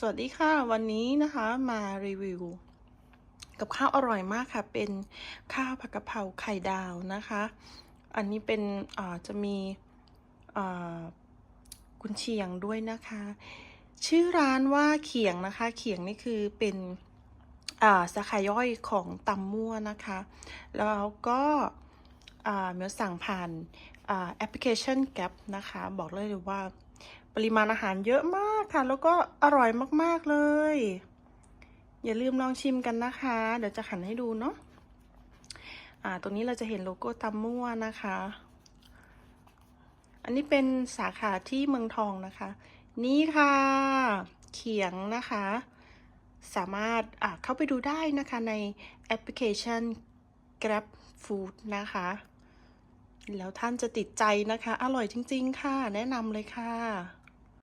สวัสดีค่ะ วันนี้นะคะมารีวิว กับข้าวอร่อยมากค่ะ เป็นข้าวผัดกะเพราไข่ดาวนะคะ อันนี้เป็นอ่าจะมีอ่ากุนเชียงด้วยนะคะ ชื่อร้านว่าเขียงนะคะ เขียงนี่คือเป็นอ่าสาขาย่อยของตำมั่วนะคะ แล้วก็อ่าเมียวสั่งผ่านอ่าแอปพลิเคชันแก p นะคะ บอกเลยเลยว่า ปริมาณอาหารเยอะมากค่ะ แล้วก็อร่อยมากๆเลย อย่าลืมลองชิมกันนะคะ เดี๋ยวจะหันให้ดูเนาะอ่าตรงนี้เราจะเห็นโลโก้ตำมั่วนะคะ อันนี้เป็นสาขาที่เมืองทองนะคะ นี่ค่ะ เขียงนะคะ สามารถอ่าเข้าไปดูได้นะคะในแอปพลิเคชัน Grab Food นะคะ แล้วท่านจะติดใจนะคะ อร่อยจริง ๆ ค่ะ แนะนำเลยค่ะ